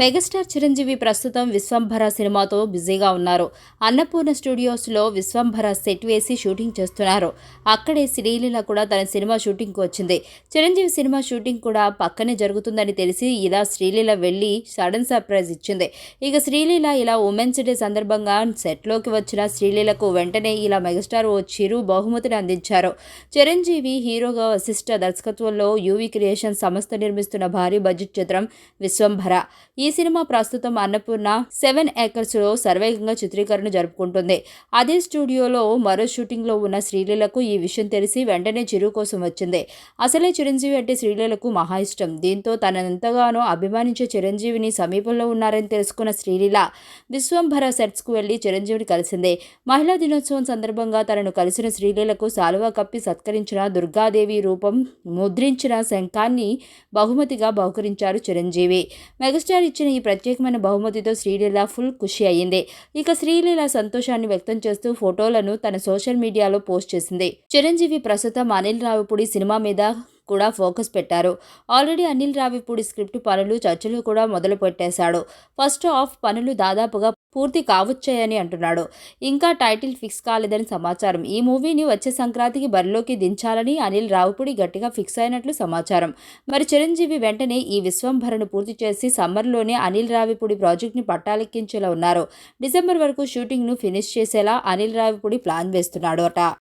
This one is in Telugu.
మెగాస్టార్ చిరంజీవి ప్రస్తుతం విశ్వంభర సినిమాతో బిజీగా ఉన్నారు. అన్నపూర్ణ స్టూడియోస్లో విశ్వంభర సెట్ వేసి షూటింగ్ చేస్తున్నారు. అక్కడే శ్రీలీల కూడా తన సినిమా షూటింగ్కు వచ్చింది. చిరంజీవి సినిమా షూటింగ్ కూడా పక్కనే జరుగుతుందని తెలిసి ఇలా శ్రీలీల వెళ్ళి సడన్ సర్ప్రైజ్ ఇచ్చింది. ఇక శ్రీలీల ఇలా ఉమెన్స్ డే సందర్భంగా సెట్లోకి వచ్చిన శ్రీలీలకు వెంటనే ఇలా మెగాస్టార్ ఓ చిరు బహుమతిని అందించారు. చిరంజీవి హీరోగా వశిష్ట దర్శకత్వంలో యూవీ క్రియేషన్ సంస్థ నిర్మిస్తున్న భారీ బడ్జెట్ చిత్రం విశ్వంభర. ఈ ఈ సినిమా ప్రస్తుతం అన్నపూర్ణ సెవెన్ ఏకర్స్లో సర్వేగంగా చిత్రీకరణ జరుపుకుంటుంది. అదే స్టూడియోలో మరో షూటింగ్లో ఉన్న శ్రీలీలకు ఈ విషయం తెలిసి వెంటనే చిరు కోసం వచ్చింది. అసలే చిరంజీవి అంటే శ్రీలీలకు మహా ఇష్టం. దీంతో తనంతగానో అభిమానించే చిరంజీవిని సమీపంలో ఉన్నారని తెలుసుకున్న శ్రీలీల విశ్వంభర సెట్స్కు వెళ్ళి చిరంజీవిని కలిసింది. మహిళా దినోత్సవం సందర్భంగా తనను కలిసిన శ్రీలీలకు సాలువా కప్పి సత్కరించిన దుర్గాదేవి రూపం ముద్రించిన శంఖాన్ని బహుమతిగా బహుకరించారు చిరంజీవి. మెగాస్టార్ ఇచ్చిన ఈ ప్రత్యేకమైన బహుమతితో శ్రీలీల ఫుల్ ఖుషి అయ్యింది. ఇక శ్రీలీల సంతోషాన్ని వ్యక్తం చేస్తూ ఫోటోలను తన సోషల్ మీడియాలో పోస్ట్ చేసింది. చిరంజీవి ప్రస్తుతం అనిల్ రావిపూడి సినిమా మీద కూడా ఫోకస్ పెట్టారు. ఆల్రెడీ అనిల్ రావిపూడి స్క్రిప్ట్ పనులు చర్చలు కూడా మొదలు పెట్టేశాడు ఫస్ట్ హాఫ్ పనులు దాదాపుగా పూర్తి కావచ్చాయని అంటున్నాడు. ఇంకా టైటిల్ ఫిక్స్ కాలేదని సమాచారం. ఈ మూవీని వచ్చే సంక్రాంతికి బరిలోకి దించాలని అనిల్ రావిపూడి గట్టిగా ఫిక్స్ అయినట్లు సమాచారం. మరి చిరంజీవి వెంటనే ఈ విశ్వంభరను పూర్తి చేసి సమ్మర్లోనే అనిల్ రావిపూడి ప్రాజెక్ట్ని పట్టాలెక్కించేలా ఉన్నారు. డిసెంబర్ వరకు షూటింగ్ను ఫినిష్ చేసేలా అనిల్ రావిపూడి ప్లాన్ వేస్తున్నాడు అట